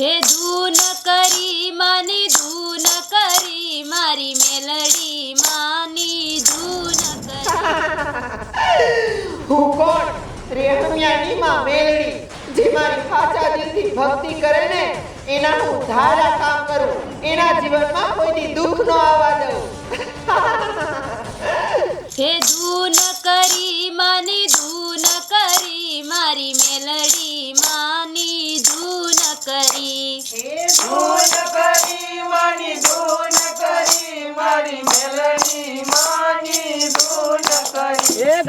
હે ધૂન કરી માની ધૂન કરી મારી મેલડી માની ધૂન કરી. હું કોણ? રેહમિયાની માં મેલડી જે મારી સાચા દિલથી ભક્તિ કરે ને એના હું ધારા કામ કરું એના જીવનમાં કોઈની દુઃખ ન આવવા દઉં. હે ધૂન કરી માની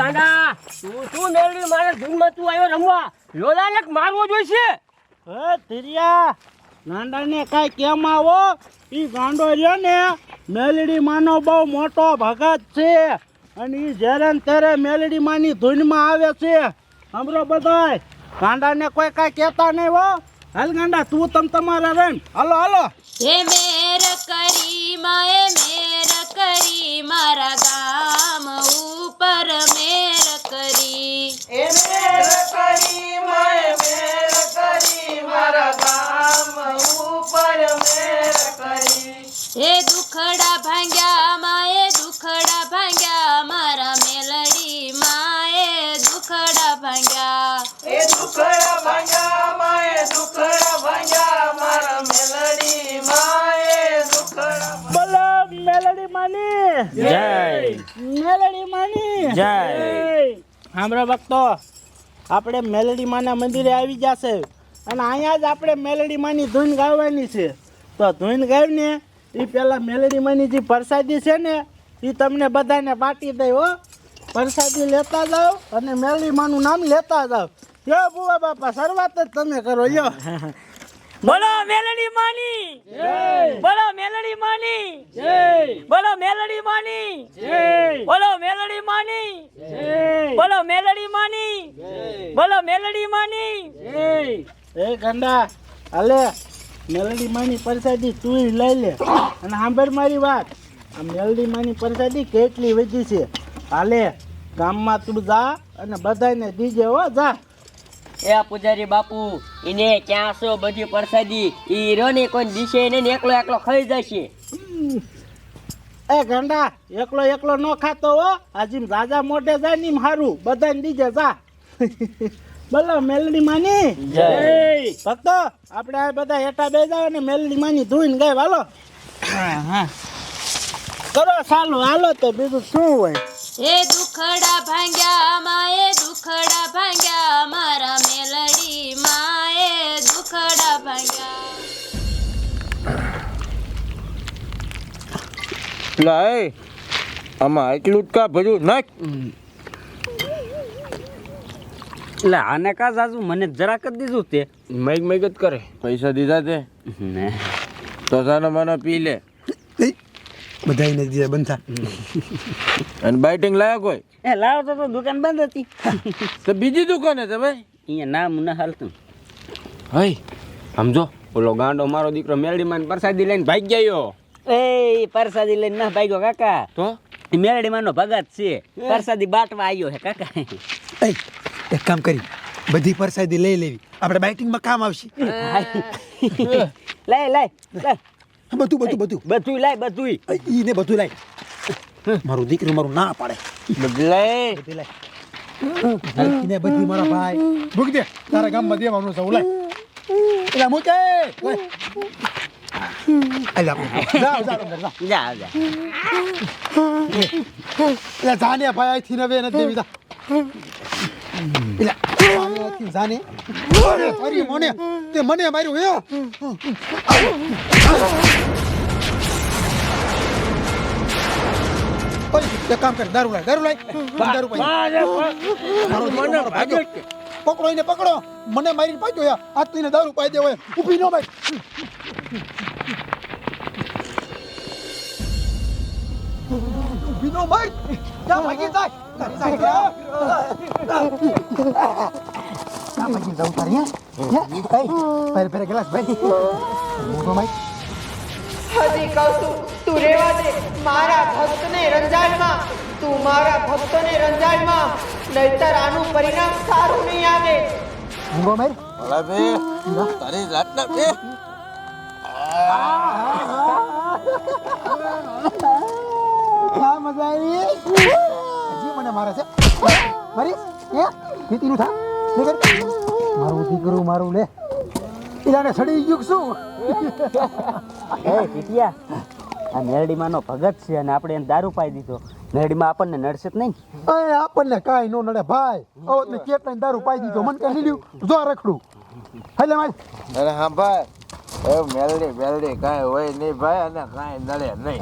ગાંડા તું શું મેળવી મારા ધૂનમાં તું આવ્યો રમવા? લોલાને મારવો જોઈશે. હે તિરિયા ગાંડાને કાંઈ કેમ આવો? એ ગાંડો રહ્યો ને, મેલડી માનો બહુ મોટો ભગત છે. અને એ જ્યારે ને ત્યારે મેલડી માની ધૂનમાં આવે છે. સાંભળો બધાય, ગાંડાને કોઈ કાંઈ કહેતા નહીં હો. હાલ ગાંડા તું તમ તમારા રેમ હાલો હાલો. હે મેર કરી માએ મેર કરી મારા ગામ ઉપર મેર કરી. હે મેર કરી માએ મેર જય. મેલડી માની જય. સાંભળો ભક્તો આપણે મેલડી માના મંદિરે આવી જશે. અને અહીંયા જ આપણે મેલડી માની ધૂન ગાવાની છે. તો ધૂન ગાવીને એ પેલા મેલડી માની જે પ્રસાદી છે ને એ તમને બધાને બાટી દઈ હો. પ્રસાદી લેતા જાઓ અને મેલડી માનું નામ લેતા જાઓ. યો બુવા બાપા શરૂઆત જ તમે કરો યો બોલો મેલડી માની બોલો મેલડી માની બોલો મેલડી માની બોલો મેલડી માની બોલો મેલડી માની. બોલો મેલડી માની. એ ગંડા હાલે. મેલડી માની પ્રસાદી તું લઈ લે. અને સાંભળ મારી વાત. આ મેલડી માની પ્રસાદી કેટલી વધી છે? હાલે ગામમાં તું જા અને બધાને દીજે હો જા. એ પૂજારી બાપુ એને ક્યાં છો બધી પ્રસાદી? ઈ રહ્યો ને કોઈ દિશે ને એકલો એકલો ખાઈ જશે. એ ગંડા એકલો એકલો ન ખાતો હો. હાજી રાજા મોઢે જાય ને હારું. બધાને દીજે જા. બોલો મેલડી માની? જય. ભક્તો આપણે આ બધા હેઠા બે જાવ અને મેલડી માની ધોઈને ગાય હાલો. કરો ચાલો હાલો તો બીજું શું હોય? એ દુખડા ભાંગ્યા માએ દુખડા ભાંગ્યા મારા લાય. આમાં એટલું જ કા ભર્યું? નાખ. એટલે આને કા જાજુ? મને જરાક જ દીધું તે. મેગ મેગ જ કરે. પૈસા દીધા તે? ને. તો સાનો માનો પી લે. બધાને દીધા બંધા અને બાઇટિંગ લાયા કોઈ? એ લાવો તો તો દુકાન બંધ હતી. તો બીજી દુકાને છે ભાઈ. અહીંયા નામ ના હાલતું. હઈ. સમજો ઓલો ગાંડો મારો દીકરો મેલડી માં પ્રસાદી લઈને ભાગ ગયો એ પરસાદી લઈને ના ભાગ્યો કાકા. તો? ઈ મેલડી માનો ભગત છે. પરસાદી બાટવા આવ્યો હે કાકા. એ એક કામ કરી બધી પરસાદી લઈ લેવી. આપણે બાઇટિંગમાં કામ આવશે. લઈ લાય બધું બધું બધું. બધું લાય બધું ઈ ને બધું લાય મારું દીકરું મારું ના પાડે. બદલાય બધી લાય હરખીને બધી મારા ભાઈ. મૂકી દે તારા ગામમાં દેવાનું છે લાય એટલે મૂકે જાને ભાઈ અહીંથી નવે નથી દેવી એલા જાને અરે મને તે મને માર્યું હે ઓય એક કામ કર દારૂ લાય દારૂ લાય દારૂ પાઈ. પકડો એને પકડો મને મારીને પાક્યો આ આટલીને દારૂ પાઈ દેવો ઊભી ન ભાઈ ઊભી ન ભાઈ ક્યાં ભાગી જાય તારી જાય ક્યાં ભાગી જાઉં તારી હે પેરે પેરે ગલાસ ભાઈ ઊભો ભાઈ હજી કહું છું તું રેવા દે મારા ભક્તને રંજાડમાં તું મારા ભક્તોને રંજાડમાં નહીતર આનું પરિણામ સારું નહીં આવે ઊભો ભાઈ ભલા ભાઈ તારી રાતના બે આ મજા આવી. હજી મને મારે છે. મારી હે? ખેતીનું થા. લે મારું દીકરું મારું લે. ઈલાને સડી ગયું શું? એ પીટિયા આ મેરડીમાંનો ભગત છે અને આપણે એને દારૂ પાઈ દીધો. મેરડીમાં આપણને નડશે જ નહીં. અરે આપણને કાંઈ નો નડે ભાઈ. ઓ ને કેટલા દારૂ પાઈ દીધો. મને કહી લીધું જો આ રખડું. હાલે માય અરે હા ભાઈ. એ મેલડી મેલડી કાંઈ હોય નહીં ભાઈ અને કાંઈ નડે નહીં.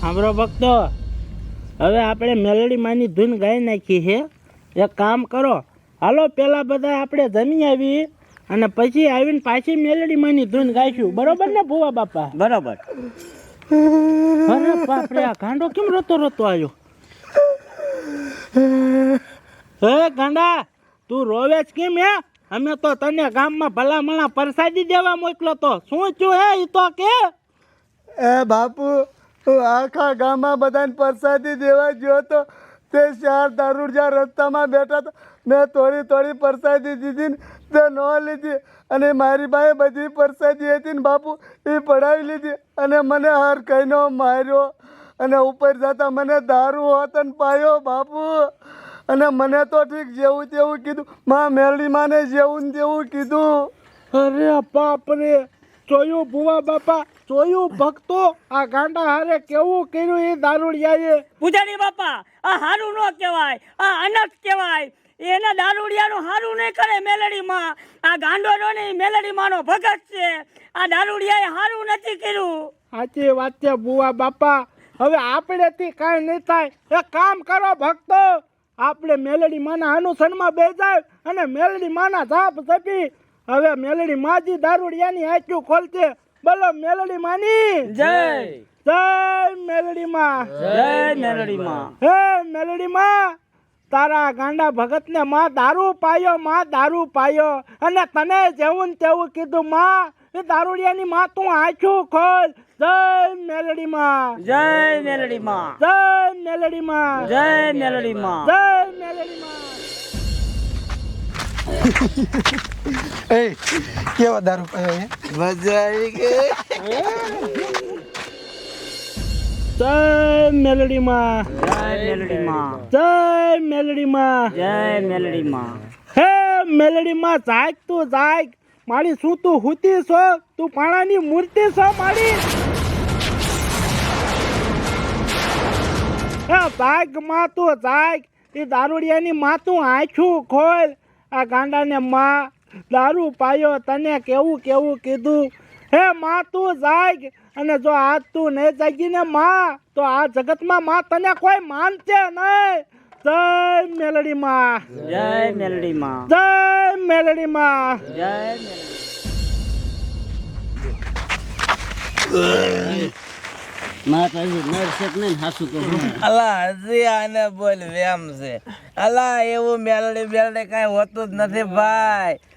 સાંભળો ભક્તો હવે આપણે મેલડી માની ધૂન ગાઈ નાખી છે. એક કામ કરો હાલો પેલા બધા આપણે જમી આવી અને પછી આવીને પાછી મેલડી માની ધૂન ગાઈશું. બરોબર ને ભુવા બાપા? બરાબર. અરે બાપરે આ ગાંડો કેમ રોતો રોતો આવ્યો? હે ગાંડા, તું રોવે છે કેમ હે? અમે તો તને ગામમાં ભલામણા પરસાદી દેવા મોકલો તો. શું છું હે ઈ તો કે? એ બાપુ હું આખા ગામમાં બધાને પ્રસાદી દેવા ગયો તો તે ચાર જ્યાં રસ્તામાં બેઠા તો મેં થોડી થોડી પ્રસાદી દીધી ને તે ન લીધી. અને મારી પાસે બધી પરસાદી હતી ને બાપુ, એ પડાવી લીધી અને મને હર કહીનો માર્યો. અને ઉપર જતા મને દારૂ હોતન પાયો બાપુ. અને મને તો ઠીક જેવું તેવું કીધું. માં મેલડી માને જેવું ને તેવું કીધું. અરે બાપ રે. જોયું ભુવા બાપા જોયું ભક્તો. આ ગાંડા હારે કેવું કર્યું એ દારૂડિયાએ? પૂજારી બાપા આ હારું ન કહેવાય આ અનર્થ કહેવાય. એના દારૂડિયાનું હારું નહીં કરે મેલડીમાં આ ગાંડો નો નહીં મેલડીમાંનો ભગત છે. આ દારૂડિયાએ હારું નથી કર્યું. સાચી વાત છે ભુવા બાપા. હવે આપણેથી કાંઈ નહીં થાય. એ કામ કરો ભક્તો. આપણે મેલડી માના અનુસરમાં બે જાય અને મેલડી માના ઝાપ ઝપી હવે મેલડી માજી દારૂડિયાની આંખ્યું ખોલશે બોલો મેલડી માની? જય. જય મેલડી માં. જય મેરડીમાં હે મેલડી માં તારા ગાંડા ભગતને માં દારૂ પાયો માં દારૂ પાયો. અને તને જેવું ને તેવું કીધું માં એ દારૂડિયાની માં તું આંખું ખોલ. જય મેલડી માં જય મેરડીમાં જય મેલડી માં જય મેરડીમાં જય મેલડી માં એ કેવા દારૂ પાયો મજા આવી ગઈ. જય મેલડી માં જય મેરડીમાં જય મેલડી માં જય મેરડીમાં હે મેલડી માં જાગ તું જાગ. મારી શું તું હુતી છો? તું પાણાની મૂર્તિ છો મારી? જાગમાં તું જાગ. એ દારૂડિયાની માં તું આંખું ખોલ. આ ગાંડાને માં, દારૂ પાયો તને કેવું કેવું કીધું? હે માં તું જાગ. અને જો આજ તું નહીં જાગીને માં, તો આ જગતમાં માં તને કોઈ માનશે નહીં. જય મેલડી માં. જય જય મેલડી માં. જય છે અલા એવું મેલડી.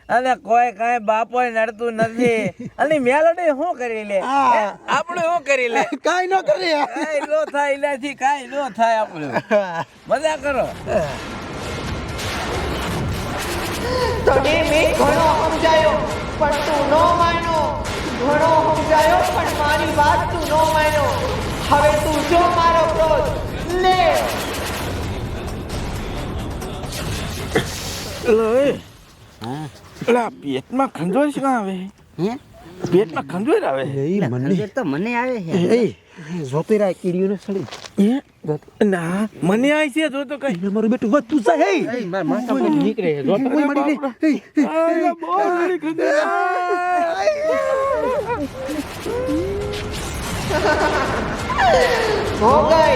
અને કોઈ કઈ બાપો નડતું નથી. અને મેલડી શું કરી લે? આપણે શું કરી લે? કાંઈ ન કરે. કાંઈ નો થાય એનાથી કાંઈ નો થાય આપણું. મજા કરો. તને મેં ઘણો સમજાયો પણ તું ન માન્યો. ઘણો સમજાયો પણ મારી વાત તું ન માન્યો. હવે તું જો મારો ક્રોધ લે. પેટમાં ખંજોર શું આવે? હે? પેટમાં ખંજોર આવે? મને તો મને આવે છે. જોતી રાય કીડીઓને સડી ના મને આવી છે જો તો કઈ મારું બેટું વાત તું જાય હે. નીકળે કોઈ એ બોલ હે ભોગઈ,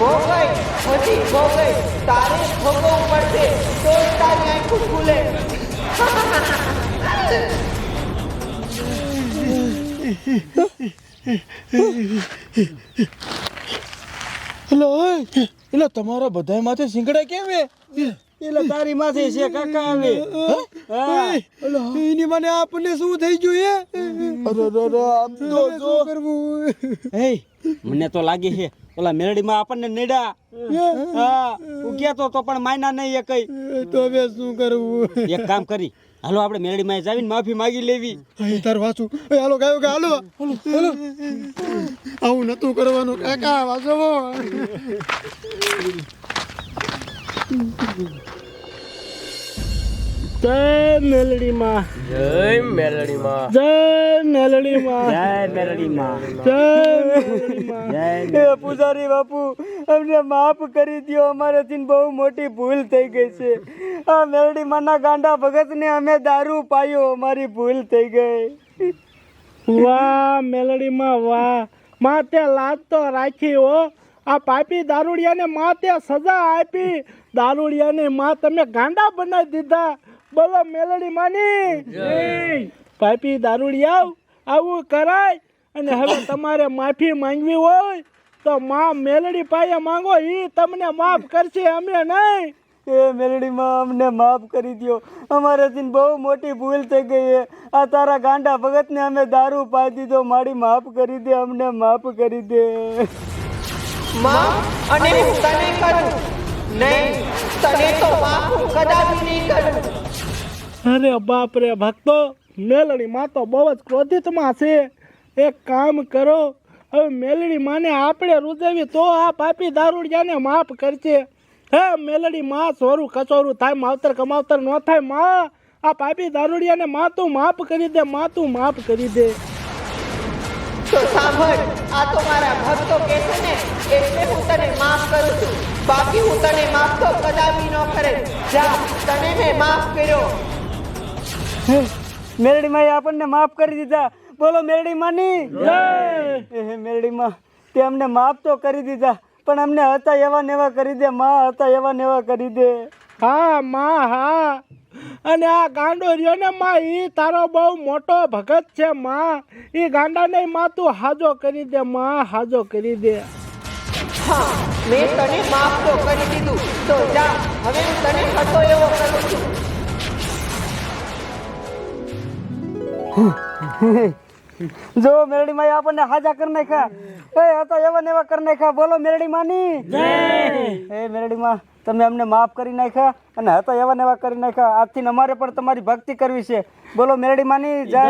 ભોગાઈ, પછી ભોગાઈ. તારે ભોગવવું પડશે, તો તારી આંખું ખુલે. એટલે એટલે તમારા બધા માથે સિંગડા કેમ હે? એટલે તારી માથે છે કાકા આવે એની મને આપણને શું થઈ ગયું શું કરવું? હે મને તો લાગે છે ઓલા મેલડીમાં આપણને નેડા. હા? ઉગ્યા તો તો પણ માયના નહીં એ કઈ. તો હવે શું કરવું? એક કામ કરી હાલો આપણે મેરડીમાં જાવીને માફી માગી લેવી. તાર વાંચું એ હાલો ગાયો કે હાલો. હાલો આવું નતું કરવાનું કાકા વાંચો જય મેલડીમાં. જય મેલડીમાં. જય મેલડીમાં. જય મેલડીમાં. જય એ પૂજારી બાપુ અમને માફ કરી દો અમારાથી બહુ મોટી ભૂલ થઈ ગઈ છે. આ મેલડી માના ગાંડા ભગતને અમે દારૂ પાયો અમારી ભૂલ થઈ ગઈ. વાહ મેલડીમાં વાહ. માતે લાત તો રાખી હો. આ પાપી દારૂડિયાને માતે સજા આપી. દારૂડિયાને માં તમે ગાંડા બનાવી દીધા. બોલો મેલડી માની. પાપી દારૂડિયા આવું કરાય. અને હવે તમારે માફી માંગવી હોય તો માં મેલડી પાસે માંગો એ તમને માફ કરશે અમે નહીં. એ મેલડીમાં અમને માફ કરી દો અમારાથી બહુ મોટી ભૂલ થઈ ગઈ છે. આ તારા ગાંડા ભગતને અમે દારૂ પાઈ દીધો મારી માફ કરી દે અમને માફ કરી દે. માં અને હું તને કરું. નહીં, તને તો માફું કદાપી નહીં કરું. અરે બાપ રે ભક્તો મેલડી માં તો બહુ જ ક્રોધિતમાં છે. એક કામ કરો, હવે મેલડી માને આપણે રૂજવી તો આ પાપી દારૂડિયાને માફ કરશે હે મેલડી માં, સોરું કચોરું થાય, માવતર કમાવતર ન થાય, માં, આ પાપી દારૂડિયાને માં તું માફ કરી દે, માં તું માફ કરી દે. તો સાંભળ આ તો મારા ભક્તો કહેશે ને એટલે હું તને માફ કરું છું. બાકી હું તને માફ તો કદાપી ન કરે. જા તને મેં માફ કર્યો. મેરડી માં આપણને માફ કરી દીધા. બોલો મેરડી માની એ મેલડી માં તે અમને માફ તો કરી દીધા પણ અમને હતા એવા નેવા કરી દે માં હતા એવા નેવા કરી દે. હા માં હા. અને આ ગાંડો રહ્યો ને માં એ તારો બહુ મોટો ભગત છે માં. એ ગાંડાને માં તું હાજો કરી દે માં હાજો કરી દે. હા મેં તને માફ તો કરી દીધું. તો જા હવે હું તને હતો એવો કરું છું. જો મેરડી માં આપણને હાજા કરી નાખ્યા. એ હતા એવા ને એવા કરી નાખ્યા. બોલો મેરડી માની એ મેરડી માં તમે અમને માફ કરી નાખ્યા અને હતા એવા ને એવા કરી નાખ્યા. આજથી અમારે પણ તમારી ભક્તિ કરવી છે. બોલો મેરડી માની જય.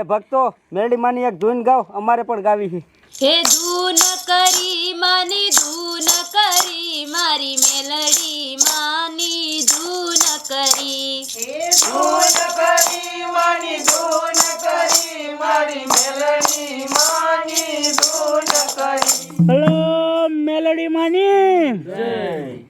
એ ભક્તો મેરડી માની એક ધૂન ગાવ અમારે પણ ગાવી છે હે ધૂન કરી માની ધૂન કરી મારી મેલડી માની ધૂન કરી. ધૂન કરી માની ધૂન કરી મારી મેલડી માની ધૂન કરી. હલો મેલડી માની